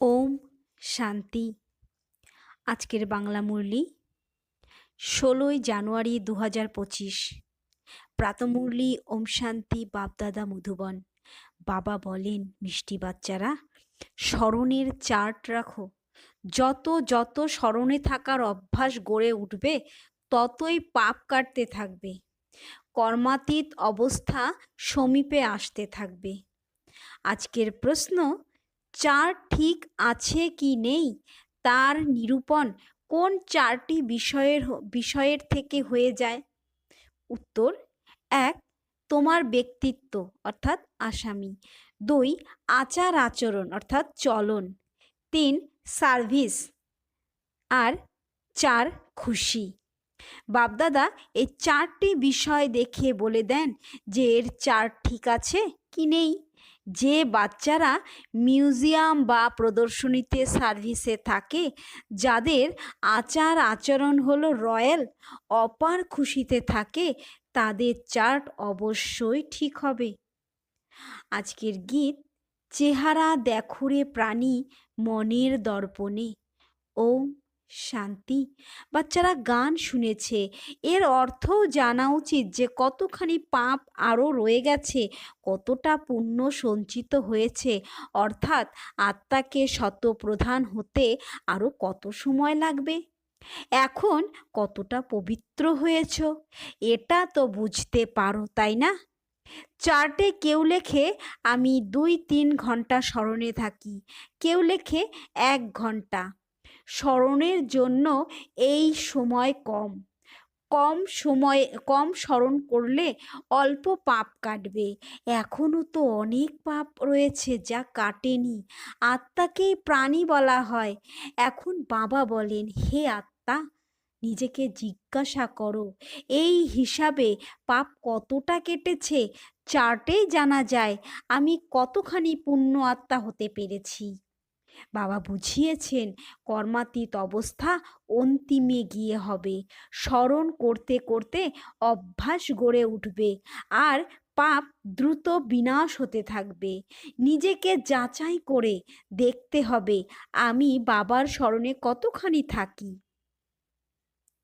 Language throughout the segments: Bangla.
ওম শান্তি। আজকের বাংলা মুরলি, ষোলোই জানুয়ারি দু হাজার পঁচিশ প্রাতমুরলি ওম শান্তি, বাপদাদা মধুবন। বাবা বলেন, মিষ্টি বাচ্চারা, স্মরণের চার্ট রাখো। যত যত স্মরণে থাকার অভ্যাস গড়ে উঠবে, ততই পাপ কাটতে থাকবে। কর্মাতীত অবস্থা সমীপে আসতে থাকবে। আজকের প্রশ্ন চার ঠিক আছে কি নেই? তার নিরূপণ কোন চারটি বিষয়ের বিষয়ের থেকে হয়ে যায়? উত্তর, এক, তোমার ব্যক্তিত্ব, অর্থাৎ আসামি। দুই, আচার আচরণ, অর্থাৎ চলন। তিন, সার্ভিস। আর চার, খুশি। বাপদাদা, এই চারটি বিষয় দেখে বলে দেন যে এর চার ঠিক আছে কি নেই? যে বাচ্চারা মিউজিয়াম বা প্রদর্শনীতে সার্ভিসে থাকে, যাদের আচার আচরণ হলো রয়্যাল, অপার খুশিতে থাকে, তাদের চার্ট অবশ্যই ঠিক হবে। আজকের গীত, চেহারা দেখুরে প্রাণী মনের দর্পণে। ও শান্তি। বাচ্চারা গান শুনেছে। এর অর্থও জানা উচিত যে কতখানি পাপ আরও রয়ে গেছে, কতটা পুণ্য সঞ্চিত হয়েছে। অর্থাৎ আত্মাকে শতপ্রধান হতে আরও কত সময় লাগবে? এখন কতটা পবিত্র হয়েছ? এটা তো বুঝতে পারো, তাই না? চার্টে কেউ লেখে, আমি দুই তিন ঘণ্টা স্মরণে থাকি। কেউ লেখে, এক ঘণ্টা। স্মরণের জন্য এই সময় কম। কম সময়ে, কম স্মরণ করলে অল্প পাপ কাটবে। এখনও তো অনেক পাপ রয়েছে যা কাটেনি। আত্মাকেই প্রাণী বলা হয়। এখন বাবা বলেন, হে আত্মা, নিজেকে জিজ্ঞাসা করো। এই হিসাবে পাপ কতটা কেটেছে? চার্টেই জানা যায়। আমি কতখানি পুণ্য আত্মা হতে পেরেছি? বাবা বুঝিয়েছেন, কর্মাতীত অবস্থা অন্তিমে গিয়ে হবে। স্মরণ করতে করতে অভ্যাস গড়ে উঠবে আর পাপ দ্রুত বিনাশ হতে থাকবে। নিজেকে যাচাই করে দেখতে হবে, আমি বাবার স্মরণে কতখানি থাকি।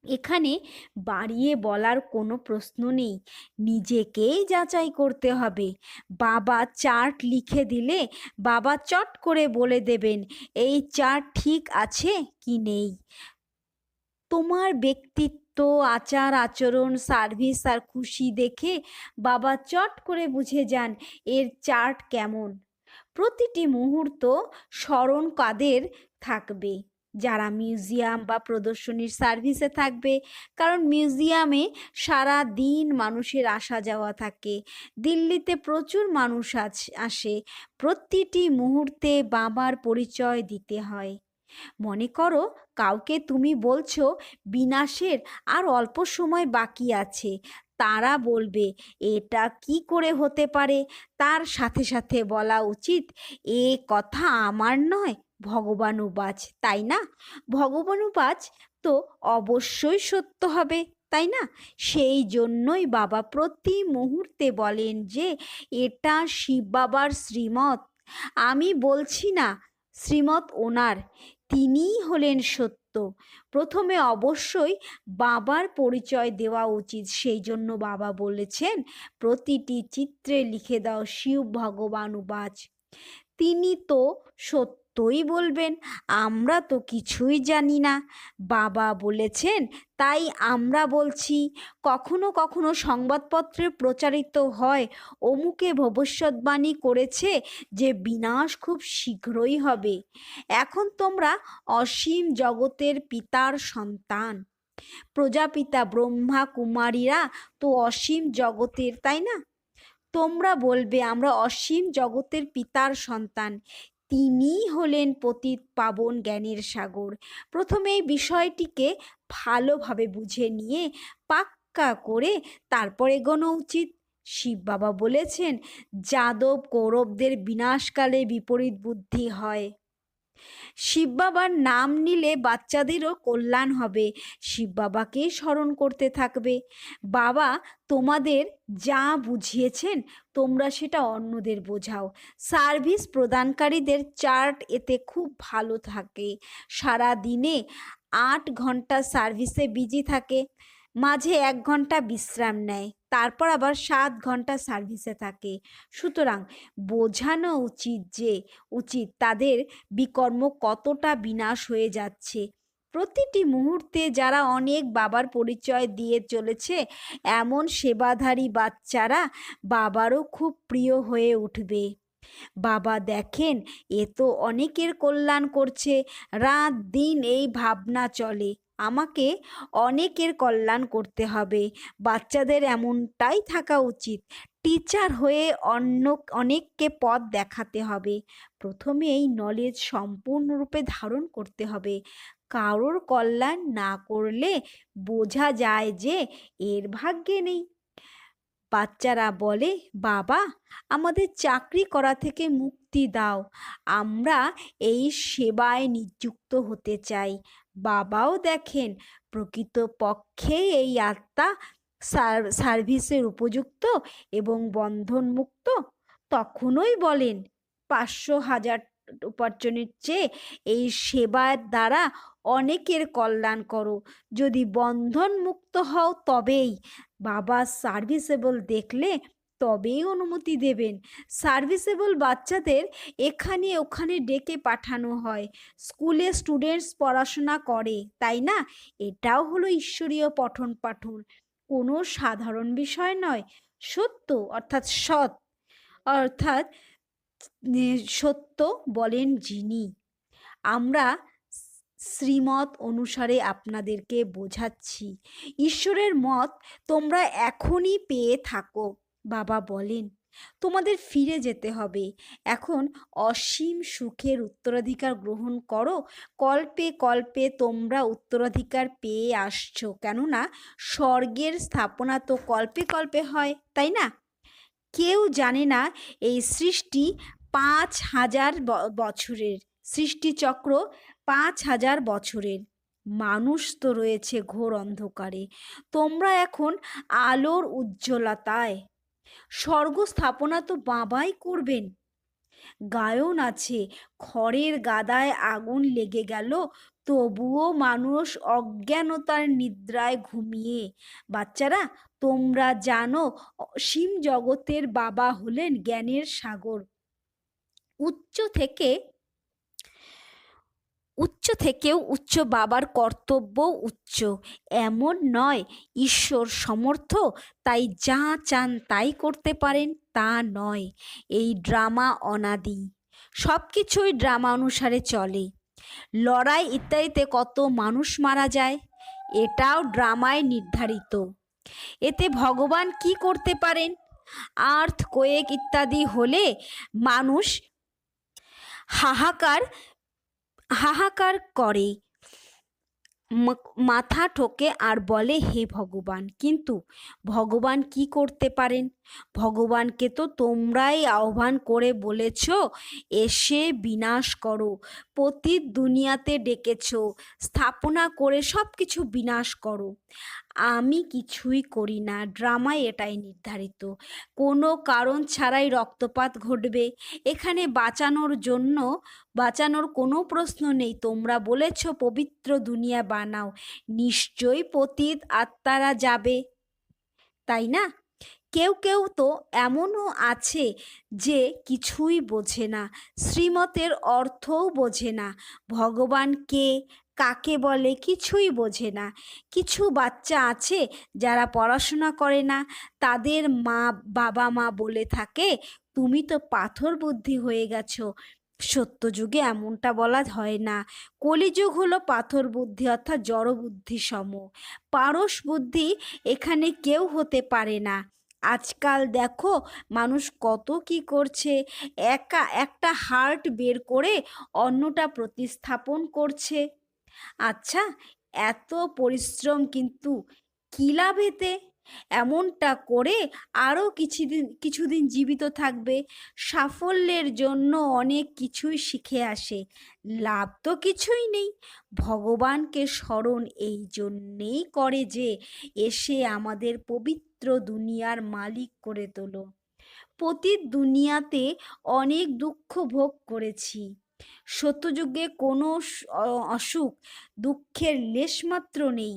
এখানে বাড়িয়ে বলার কোনো প্রশ্ন নেই। নিজেকেই যাচাই করতে হবে। বাবা চার্ট লিখে দিলে বাবা চট করে বলে দেবেন, এই চার্ট ঠিক আছে কি নেই? তোমার ব্যক্তিত্ব, আচার, আচরণ, সার্ভিস আর খুশি দেখে বাবা চট করে বুঝে যান এর চার্ট কেমন। প্রতিটি মুহূর্ত স্মরণ কাদের থাকবে। যারা মিউজিয়াম বা প্রদর্শনীর সার্ভিসে থাকবে। কারণ মিউজিয়ামে সারা দিন মানুষের আসা যাওয়া থাকে। দিল্লিতে প্রচুর মানুষ আসে। প্রতিটি মুহূর্তে বাবার পরিচয় দিতে হয়। মনে করো, কাউকে তুমি বলছো, বিনাশের আর অল্প সময় বাকি আছে। তারা বলবে, এটা কি করে হতে পারে? তার সাথে সাথে বলা উচিত, এ কথা আমার নয় ভগবানুবাজ তাই না? ভগবান ভগবানুবাজ তো অবশ্যই সত্য হবে, তাই না? সেই জন্যই বাবা প্রতি মুহূর্তে বলেন যে, এটা শিব বাবার শ্রীমত আমি বলছি না শ্রীমত ওনার, তিনিই হলেন সত্য। প্রথমে অবশ্যই বাবার পরিচয় দেওয়া উচিত, সেই জন্য বাবা বলেছেন, প্রতিটি চিত্রে লিখে দাও শিব ভগবান উবাচ তিনি তো সত্য সত্যই বলবেন, আমরা তো কিছুই জানি না। বাবা বলেছেন, তাই আমরা বলছি, কখনো কখনো সংবাদপত্রে প্রচারিত হয়, অমুকে ভবিষ্যৎবাণী করেছে যে বিনাশ খুব শীঘ্রই হবে। এখন তোমরা অসীম জগতের পিতার সন্তান। প্রজাপিতা, ব্রহ্মা, কুমারীরা তো অসীম জগতের, তাই না? তোমরা বলবে, আমরা অসীম জগতের পিতার সন্তান। তিনিই হলেন পতিত পাবন জ্ঞানের সাগর। প্রথমে বিষয়টিকে ভালোভাবে বুঝে নিয়ে পাক্কা করে তারপরে এগোনো উচিত। শিব বাবা বলেছেন, যাদব কৌরবদের বিনাশকালে বিপরীত বুদ্ধি হয়। শিব বাবার নাম নিলে বাচ্চাদেরও কল্যাণ হবে। শিব বাবাকেই স্মরণ করতে থাকবে। বাবা, তোমাদের যা বুঝিয়েছেন, তোমরা সেটা অন্যদের বোঝাও। সার্ভিস প্রদানকারীদের চার্ট এতে খুব ভালো থাকে। সারা দিনে আট ঘণ্টা সার্ভিসে বিজি থাকে। মাঝে এক ঘণ্টা বিশ্রাম নেয়। তারপর আবার সাত ঘণ্টা সার্ভিসে থাকে। সুতরাং বোঝানো উচিত যে, উচিত তাদের বিকর্ম কতটা বিনাশ হয়ে যাচ্ছে। প্রতিটি মুহূর্তে যারা অনেক বাবার পরিচয় দিয়ে চলেছে, এমন সেবাধারী বাচ্চারা বাবারও খুব প্রিয় হয়ে উঠবে। বাবা দেখেন, এ তো অনেকের কল্যাণ করছে। রাত দিন এই ভাবনা চলে। আমাকে অনেকের কল্যাণ করতে হবে। বাচ্চাদের এমনটাই থাকা উচিত। টিচার হয়ে অন্য অনেককে পথ দেখাতে হবে। প্রথমে এই নলেজ সম্পূর্ণরূপে ধারণ করতে হবে। কারোর কল্যাণ না করলে বোঝা যায় যে এর ভাগ্যে নেই। বাচ্চারা বলে, বাবা, আমাদের চাকরি করা থেকে মুক্তি দাও। আমরা এই সেবায় নিযুক্ত হতে চাই। বাবাও দেখেন, প্রকৃত পক্ষে এই আত্মা সার্ভিসের উপযুক্ত এবং বন্ধনমুক্ত। তখনই বলেন, পাঁচশো হাজার উপার্জনের চেয়ে এই সেবার দ্বারা অনেকের কল্যাণ করো। যদি বন্ধন মুক্ত হও তবেই বাবা সার্ভিসেবল দেখলে তবেই অনুমতি দেবেন। সার্ভিসেবল বাচ্চাদের এখানে ওখানে ডেকে পাঠানো হয়। স্কুলে স্টুডেন্টস পড়াশোনা করে, তাই না? এটাও হলো ঈশ্বরীয় পঠন পাঠন। কোনো সাধারণ বিষয় নয়, সত্য অর্থাৎ সৎ। অর্থাৎ সত্য বলেন যিনি। আমরা শ্রীমত অনুসারে আপনাদেরকে বোঝাচ্ছি, ঈশ্বরের মত তোমরা এখনই পেয়ে থাকো। বাবা বলেন, তোমাদের ফিরে যেতে হবে। এখন অসীম সুখের উত্তরাধিকার গ্রহণ করো। কল্পে কল্পে তোমরা উত্তরাধিকার পেয়ে আসছো। কেননা স্বর্গের স্থাপনা তো কল্পে কল্পে হয়, তাই না? কেউ জানে না এই সৃষ্টি পাঁচ হাজার বছরের। সৃষ্টিচক্র পাঁচ হাজার বছরের। মানুষ তো রয়েছে ঘোর অন্ধকারে। তোমরা এখন আলোর উজ্জ্বলতায়। স্বর্গ স্থাপনা তো বাবাই করবেন। গায়ন আছে, খড়ের গাদায় আগুন লেগে গেল, তবুও মানুষ অজ্ঞানতার নিদ্রায় ঘুমিয়ে। বাচ্চারা, তোমরা জানো সীম জগতের বাবা হলেন জ্ঞানের সাগর। উচ্চ থেকে উচ্চ থেকেও উচ্চ বাবার কর্তব্য উচ্চ। এমন নয়, ঈশ্বর সমর্থ, তাই যা চান তাই করতে পারেন তা নয়। এই ড্রামা অনাদি। সব কিছুই ড্রামা অনুসারে চলে। লড়াই ইত্যাদিতে কত মানুষ মারা যায়, এটাও ড্রামায় নির্ধারিত। এতে ভগবান কি করতে পারেন? আর্থ, কোয়েক ইত্যাদি হলে মানুষ হাহাকার হাহাকার করে। মাথা ঠোকে আর বলে, হে ভগবান, কিন্তু ভগবান কি করতে পারেন? ভগবানকে তো তোমরাই আহ্বান করে বলেছ, এসে বিনাশ করো। প্রতি দুনিয়াতে ডেকেছ, স্থাপনা করে সব কিছু বিনাশ করো। আমি কিছুই করি না। ড্রামায় এটাই নির্ধারিত। কোনো কারণ ছাড়াই রক্তপাত ঘটবে। এখানে বাঁচানোর জন্য, বাঁচানোর কোনো প্রশ্ন নেই। তোমরা বলেছ, পবিত্র দুনিয়া বানাও। নিশ্চয়ই পতীত আত্মারা যাবে। তাই না? কেউ কেউ তো এমনও আছে যে কিছুই বোঝে না। শ্রীমতের অর্থও বোঝে না। ভগবান কে? কাকে বলে কিছুই বোঝে না। কিছু বাচ্চা আছে যারা পড়াশোনা করে না। তাদের মা, বাবা, মা বলে থাকে, তুমি তো পাথর বুদ্ধি হয়ে গেছো। সত্য যুগে এমনটা বলা হয় না। কলিযুগ হলো পাথর বুদ্ধি অর্থাৎ জড় বুদ্ধি সম। পারস বুদ্ধি এখানে কেউ হতে পারে না। আজকাল দেখো মানুষ কত কি করছে। একা একটা হার্ট বের করে অন্যটা প্রতিস্থাপন করছে। আচ্ছা এত পরিশ্রম কিন্তু কী লাভ এতে? এমনটা করে আরও কিছুদিন কিছুদিন জীবিত থাকবে। সাফল্যের জন্য অনেক কিছুই শিখে আসে। লাভ তো কিছুই নেই। ভগবানকে স্মরণ এই জন্যেই করে যে এসে আমাদের পবিত্র দুনিয়ার মালিক করে তোলো। পতিত দুনিয়াতে অনেক দুঃখ ভোগ করেছি। সত্যযুগে কোনো অসুখ, দুঃখের লেশমাত্র নেই।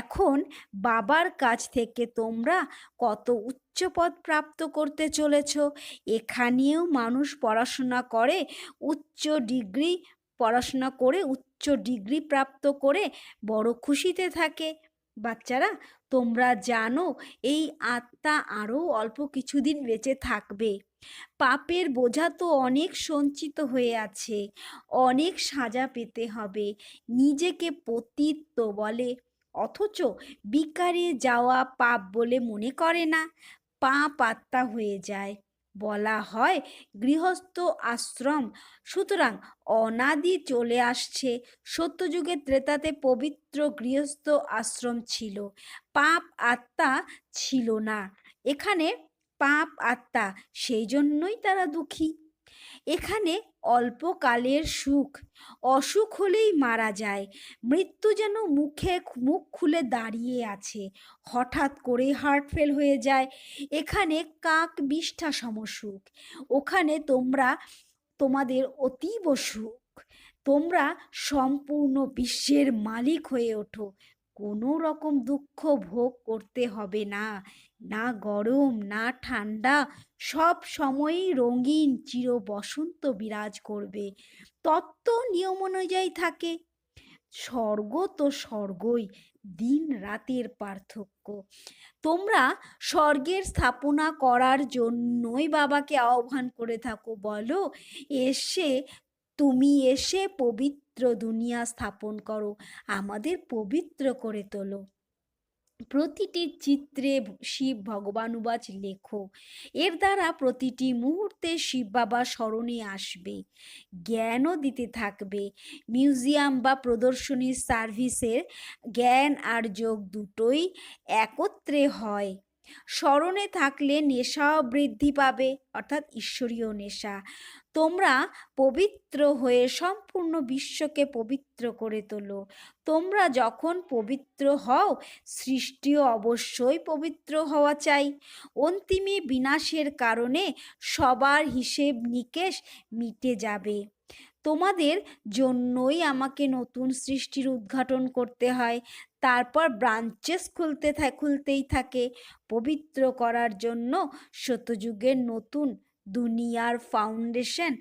এখন বাবার কাছ থেকে তোমরা কত উচ্চ পদ প্রাপ্ত করতে চলেছ। এখানেও মানুষ পড়াশোনা করে, উচ্চ ডিগ্রি পড়াশোনা করে, উচ্চ ডিগ্রি প্রাপ্ত করে বড় খুশিতে থাকে। বাচ্চারা, তোমরা জানো এই আত্মা আরও অল্প কিছুদিন বেঁচে থাকবে। পাপের বোঝা তো অনেক সঞ্চিত হয়ে আছে, অনেক সাজা পেতে হবে, নিজেকে পতিত্ব বলে। অথচ বিকারে যাওয়া পাপ বলে মনে করে না, পাপ আত্মা হয়ে যায়। বলা হয় গৃহস্থ আশ্রম। সুতরাং অনাদি চলে আসছে। সত্যযুগে ত্রেতাতে পবিত্র গৃহস্থ আশ্রম ছিল। পাপ আত্মা ছিল না। এখানে পাপ আত্মা সেই জন্যই তারা দুঃখী। এখানে অল্পকালের সুখ। অসুখ হলেই মারা যায়। মৃত্যু যেন মুখে মুখ খুলে দাঁড়িয়ে আছে। হঠাৎ করে হার্ট ফেল হয়ে যায়। এখানে কাক বিষ্ঠা সমসুখ। ওখানে তোমরা, তোমাদের অতীব সুখ। তোমরা সম্পূর্ণ বিশ্বের মালিক হয়ে ওঠো। কোনো রকম দুঃখ ভোগ করতে হবে না। না গরম, না ঠান্ডা, সব সময়ই রঙিন, চির বসন্ত বিরাজ করবে। তত্ত্ব নিয়ম অনুযায়ী থাকে। স্বর্গ তো স্বর্গই, দিন রাতের পার্থক্য। তোমরা স্বর্গের স্থাপনা করার জন্যই বাবাকে আহ্বান করে থাকো, বলো। এসে, তুমি এসে পবিত্র দুনিয়া স্থাপন করো। আমাদের পবিত্র করে তোলো। প্রতিটি চিত্রে শিব ভগবান উবাচ লেখো এর দ্বারা প্রতিটি মুহূর্তে শিব বাবা স্মরণে আসবে, জ্ঞানও দিতে থাকবে। মিউজিয়াম বা প্রদর্শনীর সার্ভিসের জ্ঞান আর যোগ দুটোই একত্রে হয়। স্মরণে থাকলে নেশাও বৃদ্ধি পাবে, অর্থাৎ ঈশ্বরীয় নেশা। তোমরা পবিত্র হয়ে সম্পূর্ণ বিশ্বকে পবিত্র করে তোলো। তোমরা যখন পবিত্র হও, সৃষ্টিও অবশ্যই পবিত্র হওয়া চাই। অন্তিমে বিনাশের কারণে সবার হিসেব নিকেশ মিটে যাবে। তোমাদের জন্যই আমাকে নতুন সৃষ্টির উদ্ঘাটন করতে হয়। তারপর ব্রাঞ্চেস খুলতে খুলতেই থাকে। পবিত্র করার জন্য সত্যযুগের নতুন দুনিয়ার ফাউন্ডেশন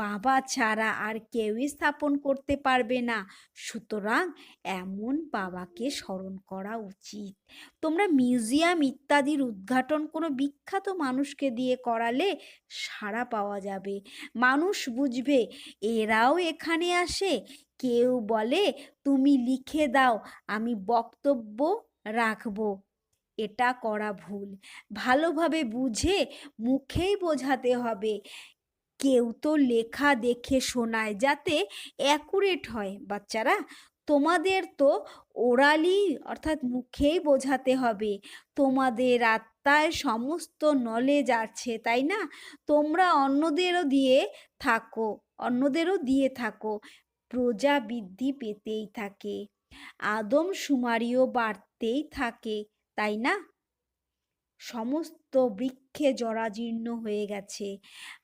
বাবা ছাড়া আর কেউই স্থাপন করতে পারবে না। সুতরাং এমন বাবাকে স্মরণ করা উচিত। তোমরা মিউজিয়াম ইত্যাদির উদ্ঘাটন কোনো বিখ্যাত মানুষকে দিয়ে করালে সাড়া পাওয়া যাবে। মানুষ বুঝবে, এরাও এখানে আসে। কেউ বলে, তুমি লিখে দাও, আমি বক্তব্য রাখব। এটা করা ভুল। ভালোভাবে বুঝে মুখেই বোঝাতে হবে। কেউ তো লেখা দেখে শোনায় যাতে অ্যাকুরেট হয়। বাচ্চারা, তোমাদের তো ওরালি অর্থাৎ মুখেই বোঝাতে হবে। তোমাদের আত্মায় সমস্ত নলেজ আছে, তাই না? তোমরা অন্যদেরও দিয়ে থাকো, অন্যদেরও দিয়ে থাকো। প্রজা বৃদ্ধি পেতেই থাকে। আদম সুমারিও বাড়তেই থাকে। তাই না? সমস্ত বৃক্ষে জরাজীর্ণ হয়ে গেছে।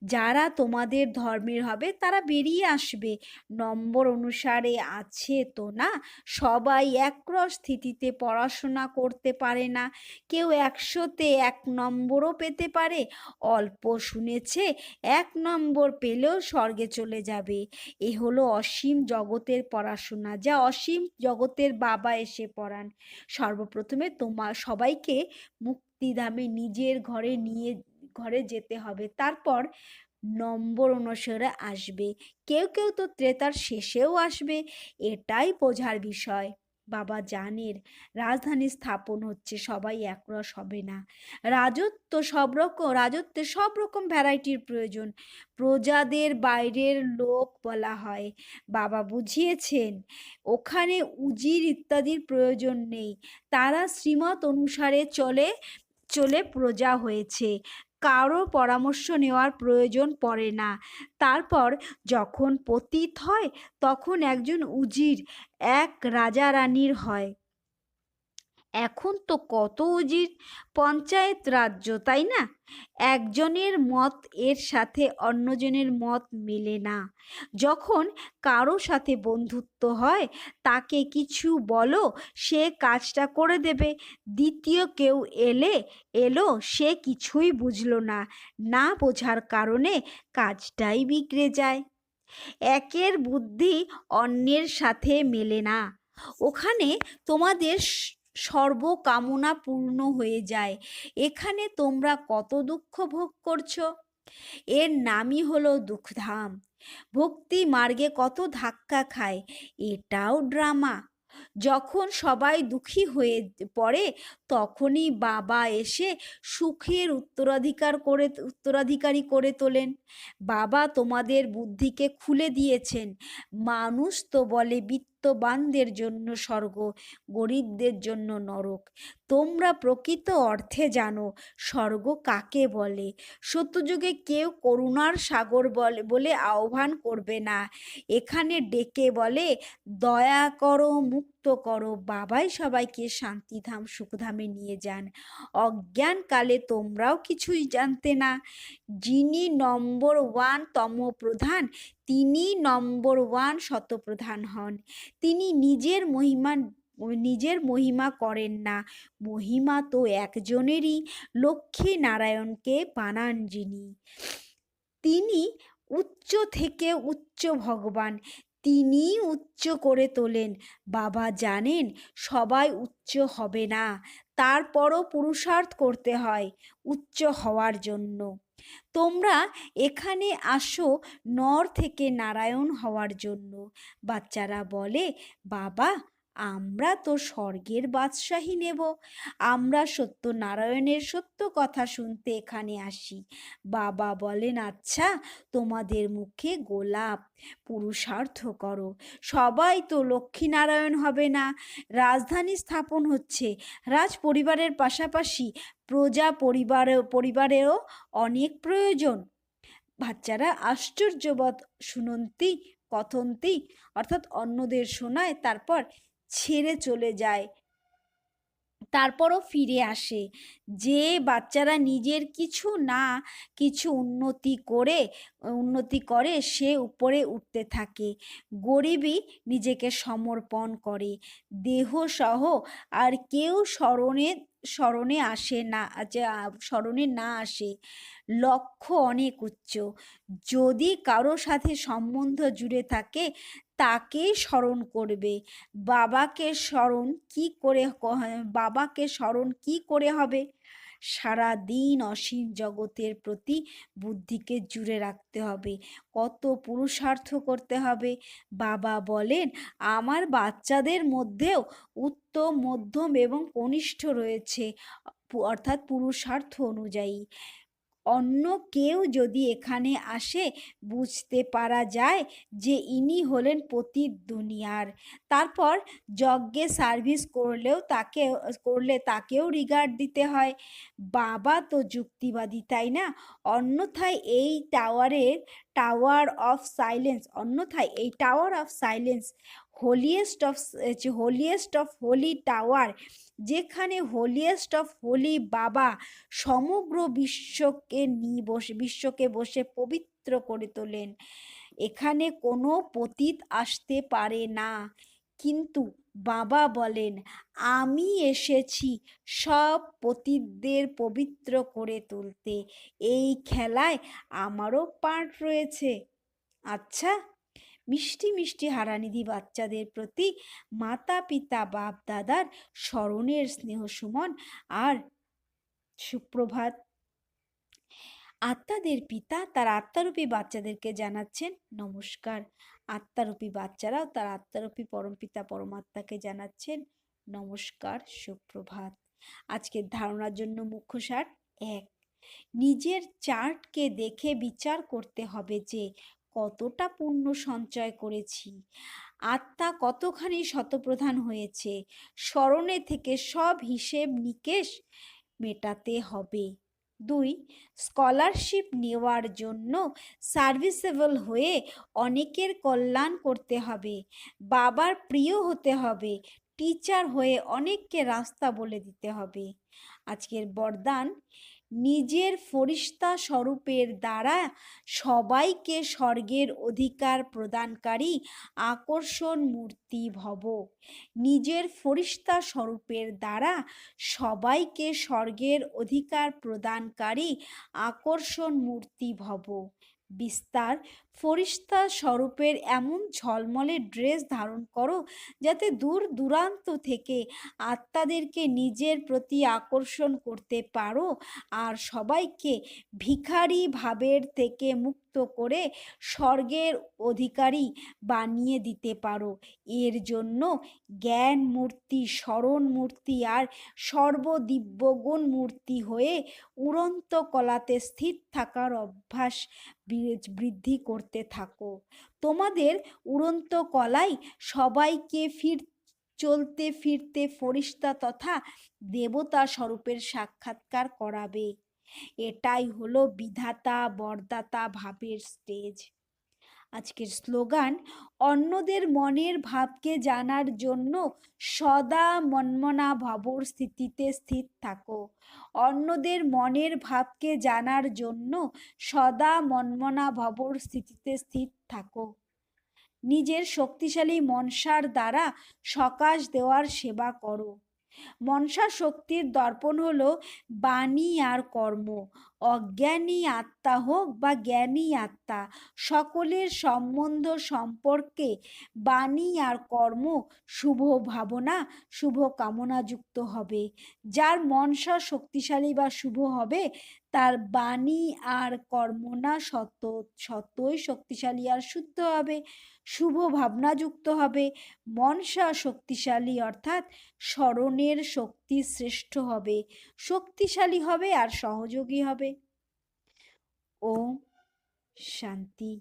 যারা তোমাদের ধর্মের হবে, তারা বেরিয়ে আসবে। নম্বর অনুসারে আছে তো না? সবাই একরস স্থিতিতে পড়াশোনা করতে পারে না। কেউ একশোতে এক নম্বরও পেতে পারে। অল্প শুনেছে, এক নম্বর পেলেও স্বর্গে চলে যাবে। এ হলো অসীম জগতের পড়াশোনা। যা অসীম জগতের বাবা এসে পড়ান। সর্বপ্রথমে তোমার সবাইকে মুক্তিধামে নিজের ঘরে নিয়ে, ঘরে যেতে হবে। তারপর নম্বর অনুসারে আসবে। কেউ কেউ তো ত্রেতার শেষেও আসবে, এটাই বোঝার বিষয়। বাবা জানের রাজধানী স্থাপন হচ্ছে, সবাই একরস হবে না। রাজত্ব সব রকম রাজত্বে সব রকম ভ্যারাইটির প্রয়োজন। প্রজাদের বাইরের লোক বলা হয়। বাবা বুঝিয়েছেন, ওখানে উজির ইত্যাদির প্রয়োজন নেই। তারা শ্রীমত অনুসারে চলে চলে প্রজা হয়েছে। কারও পরামর্শ নেওয়ার প্রয়োজন পড়ে না। তারপর যখন পতিত হয়, তখন একজন উজির, এক রাজা রানীর হয়। এখন তো কত উজির পঞ্চায়েত রাজ্য, তাই না? একজনের মত এর সাথে অন্যজনের মত মেলে না। যখন কারও সাথে বন্ধুত্ব হয়, তাকে কিছু বলো, সে কাজটা করে দেবে। দ্বিতীয় কেউ এলে, এলো, সে কিছুই বুঝলো না। না বোঝার কারণে কাজটাই বিগড়ে যায়। একের বুদ্ধি অন্যের সাথে মেলে না। ওখানে তোমাদের সর্বকামনা পূর্ণ হয়ে যায়। এখানে তোমরা কত দুঃখ ভোগ করছ? এর নামই হলো দুঃখধাম। ভক্তি মার্গে কত ধাক্কা খায়, এটাও ড্রামা। যখন সবাই দুঃখী হয়ে পড়ে, তখনই বাবা এসে সুখের উত্তরাধিকার করে, উত্তরাধিকারী করে তোলেন। বাবা তোমাদের বুদ্ধিকে খুলে দিয়েছেন। মানুষ তো বলে বিত্তবানদের জন্য স্বর্গ, গরিবদের জন্য নরক। তোমরা প্রকৃত অর্থে জানো, স্বর্গ কাকে বলে? সত্যযুগে কেউ করুণার সাগর বলে বলে আহ্বান করবে না। এখানে ডেকে বলে, দয়া করো মুক্ত করো। বাবাই সবাইকে শান্তিধাম, সুখধামে নিয়ে যান। অজ্ঞানকালে তোমরাও কিছুই জানতে না। যিনি নম্বর ওয়ান তম প্রধান তিনি নম্বর ওয়ান শতপ্রধান হন। তিনি নিজের মহিমা নিজের মহিমা করেন না। মহিমা তো একজনেরই, লক্ষ্মী নারায়ণকে বানান যিনি। তিনি উচ্চ থেকে উচ্চ ভগবান। তিনি উচ্চ করে তোলেন। বাবা জানেন, সবাই উচ্চ হবে না। তারপরও পুরুষার্থ করতে হয় উচ্চ হওয়ার জন্য। তোমরা এখানে আসো নর থেকে নারায়ণ হওয়ার জন্য। বাচ্চারা বলে, বাবা আমরা তো স্বর্গের বাদশাহী নেব। আমরা সত্যনারায়ণের সত্য কথা শুনতে এখানে আসি। বাবা বলেন আচ্ছা তোমাদের মুখে গোলাপ, পুরুষার্থ করো। সবাই তো লক্ষ্মীনারায়ণ হবে না। রাজধানী স্থাপন হচ্ছে। রাজ পরিবারের পাশাপাশি প্রজা পরিবার, পরিবারেরও অনেক প্রয়োজন। বাচ্চারা আশ্চর্যবৎ, শুনন্তি, কথন্তি, অর্থাৎ অন্যদের শোনায়, তারপর ছেড়ে চলে যায়। তারপরও ফিরে আসে। যে বাচ্চারা নিজের কিছু না, কিছু উন্নতি করে উন্নতি করে সে উপরে উঠতে থাকে। গরিবই নিজেকে সমর্পণ করে। দেহসহ আর কেউ স্মরণে স্মরণে আসে না স্মরণে না আসে, লক্ষ্য অনেক উচ্চ। যদি কারও সাথে সম্বন্ধ জুড়ে থাকে তাকেই স্মরণ করবে। বাবাকে স্মরণ কি করে বাবাকে স্মরণ কি করে হবে? সারা দিন অসীম জগতের প্রতি বুদ্ধিকে জুড়ে রাখতে হবে। কত পুরুষার্থ করতে হবে। বাবা বলেন, আমার বাচ্চাদের মধ্যেও উত্তম, মধ্যম এবং কনিষ্ঠ রয়েছে। অর্থাৎ পুরুষার্থ অনুযায়ী। অন্য কেউ যদি এখানে আসে, বুঝতে পারা যায় যে ইনি হলেন পতীত দুনিয়ার তারপর যজ্ঞে সার্ভিস করলেও তাকে করলে তাকেও রিগার্ড দিতে হয়। বাবা তো যুক্তিবাদী, তাই না? অন্যথায় এই টাওয়ারের টাওয়ার অফ সাইলেন্স অন্যথায় এই tower of silence holiest of holiest of holy tower যেখানে হোলিয়েস্ট অফ হোলি বাবা সমগ্র বিশ্বকে নিয়ে বসে, বিশ্বকে বসে পবিত্র করে তোলেন। এখানে কোনো পতীত আসতে পারে না। কিন্তু বাবা বলেন, আমি এসেছি সব পতীতদের পবিত্র করে তুলতে। এই খেলায় আমারও পার্ট রয়েছে। আচ্ছা মিষ্টি মিষ্টি হারানিধি বাচ্চাদের প্রতি মাতা পিতা বাপ দাদার স্মরণের স্নেহ সুমন আর সুপ্রভাত। আত্মাদের পিতা তার আত্মারূপী বাচ্চাদেরকে জানাচ্ছেন নমস্কার। আত্মারূপী বাচ্চারাও তার আত্মারূপী পরমপিতা পরমাত্মাকে জানাচ্ছেন নমস্কার, সুপ্রভাত। আজকের ধারণার জন্য মুখ্য সার এক। নিজের চার্টকে দেখে বিচার করতে হবে যে কতটা পুণ্য সঞ্চয় করেছি। আত্মা কতখানি শতপ্রধান হয়েছে, স্মরণে থেকে সব হিসেব নিকেশ মেটাতে হবে। দুই, স্কলারশিপ নেওয়ার জন্য সার্ভিসেবল হয়ে অনেকের কল্যাণ করতে হবে, বাবার প্রিয় হতে হবে, টিচার হয়ে অনেককে রাস্তা বলে দিতে হবে। আজকের বরদান নিজের ফরিস্তা স্বরূপের দ্বারা সবাইকে স্বর্গের অধিকার প্রদানকারী আকর্ষণ মূর্তি ভব। নিজের ফরিস্তা স্বরূপের দ্বারা সবাইকে স্বর্গের অধিকার প্রদানকারী আকর্ষণ মূর্তি ভব। বিস্তার ফরিস্তা স্বরূপের এমন ঝলমলে ড্রেস ধারণ করো যাতে দূর দূরান্ত থেকে আত্মাদেরকে নিজের প্রতি আকর্ষণ করতে পারো আর সবাইকে ভিখারি ভাবের থেকে মুক্ত করে স্বর্গের অধিকারী বানিয়ে দিতে পারো। এর জন্য জ্ঞান মূর্তি, স্মরণ মূর্তি আর সর্বদিব্যগুণ মূর্তি হয়ে উড়ন্ত কলাতে স্থির থাকার অভ্যাস বৃদ্ধি করতে থাকো। তোমাদের উড়ন্ত কলাই সবাইকে ফির, চলতে ফিরতে ফরিস্তা তথা দেবতা স্বরূপের সাক্ষাৎকার করাবে। এটাই হলো বিধাতা বরদাতা ভাবের স্টেজ আজকের স্লোগান, অন্যদের মনের ভাবকে জানার জন্য সদা মনমনা ভাবর স্থিতিতে স্থির থাকো। অন্যদের মনের ভাবকে জানার জন্য সদা মনমনা ভাবর স্থিতিতে স্থির থাকো। নিজের শক্তিশালী মনসার দ্বারা সকাশ দেওয়ার সেবা করো। মনসা শক্তির দর্পণ হল বাণী আর কর্ম। অজ্ঞানী আত্মা হোক বা জ্ঞানী আত্মা, সকলের সম্বন্ধ সম্পর্কে বাণী আর কর্ম শুভ ভাবনা, শুভ কামনা যুক্ত হবে। যার মনসা শক্তিশালী বা শুভ হবে, তার বাণী আর কর্মনা সত সতই শক্তিশালী আর শুদ্ধ হবে। শুভ ভাবনাযুক্ত হবে। মনসা শক্তিশালী অর্থাৎ স্মরণের শক্তি শ্রেষ্ঠ হবে। শক্তিশালী হবে আর সহযোগী হবে। ও শান্তি।